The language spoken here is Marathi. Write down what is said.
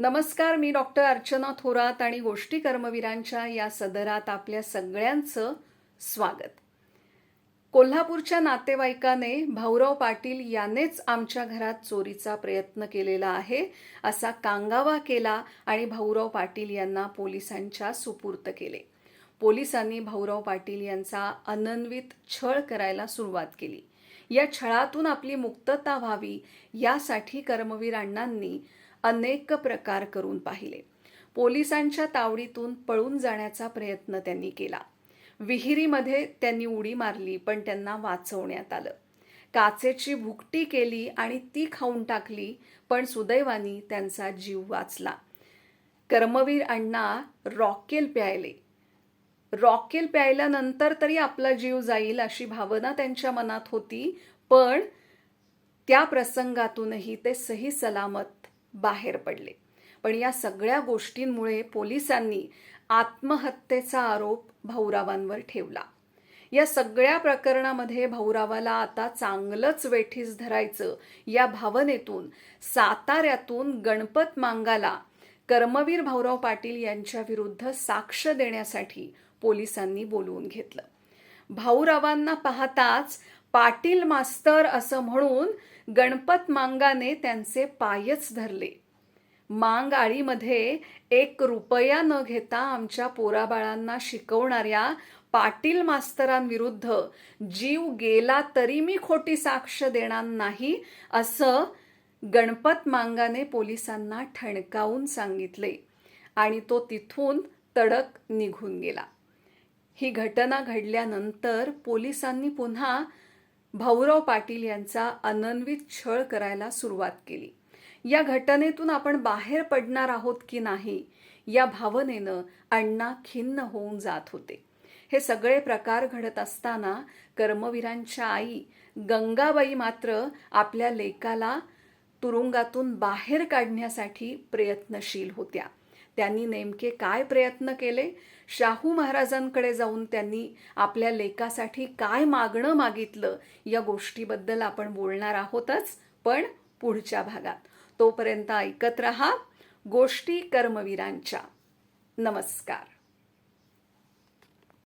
नमस्कार मी डॉक्टर अर्चना थोरात आणि गोष्टी कर्मवीरांच्या या सदरात आपल्या सगळ्यांचं स्वागत. कोल्हापूरच्या नातेवाईकाने भाऊराव पाटील यानेच आमच्या घरात चोरीचा प्रयत्न केलेला आहे असा कांगावा केला आणि भाऊराव पाटील यांना पोलिसांच्या सुपूर्त केले. पोलिसांनी भाऊराव पाटील यांचा अनन्वित छळ करायला सुरुवात केली. या छळातून आपली मुक्तता व्हावी यासाठी कर्मवीर अण्णांनी अनेक प्रकार करून पाहिले. पोलिसांच्या तावडीतून पळून जाण्याचा प्रयत्न त्यांनी केला. विहिरीमध्ये त्यांनी उडी मारली पण त्यांना वाचवण्यात आलं. काचेची भुकटी केली आणि ती खाऊन टाकली पण सुदैवानी त्यांचा जीव वाचला. कर्मवीर अण्णा रॉकेल प्यायले. रॉकेल प्यायल्यानंतर तरी आपला जीव जाईल अशी भावना त्यांच्या मनात होती पण त्या प्रसंगातूनही ते सही सलामत बाहेर पडले. पण या सगळ्या गोष्टींमुळे पोलिसांनी आत्महत्येचा आरोप भाऊरावांवर ठेवला. या सगळ्या प्रकरणामध्ये भाऊरावाला आता चांगलंच वेठीस धरायचं या भावनेतून साताऱ्यातून गणपत मांगाला कर्मवीर भाऊराव पाटील यांच्या विरुद्ध साक्ष देण्यासाठी पोलिसांनी बोलवून घेतलं. भाऊरावांना पाहताच पाटील मास्तर असं म्हणून गणपत मांगाने त्यांचे पायच धरले. मांग आळीमध्ये एक रुपया न घेता आमच्या पोराबाळांना शिकवणाऱ्या पाटील मास्तरांविरुद्ध जीव गेला तरी मी खोटी साक्ष देणार नाही असं गणपत मांगाने पोलिसांना ठणकावून सांगितले आणि तो तिथून तडक निघून गेला. ही घटना घडल्यानंतर पोलिसांनी पुन्हा भाऊराव पाटील यांचा अनन्वित छळ करायला सुरुवात केली. या घटनेतून आपण बाहेर पडणार आहोत की नाही या भावनेनं अण्णा खिन्न होऊन जात होते. हे सगळे प्रकार घडत असताना कर्मवीरांच्या आई गंगाबाई मात्र आपल्या लेकाला तुरुंगातून बाहेर काढण्यासाठी प्रयत्नशील होत्या. त्यांनी नेमके काय प्रयत्न केले? शाहू महाराजांकडे जाऊन त्यांनी आपल्या लेकासाठी काय मागणं मागितलं? या गोष्टीबद्दल आपण बोलणार आहोतच पण पुढच्या भागात. तोपर्यंत ऐकत रहा गोष्टी कर्मवीरांच्या. नमस्कार.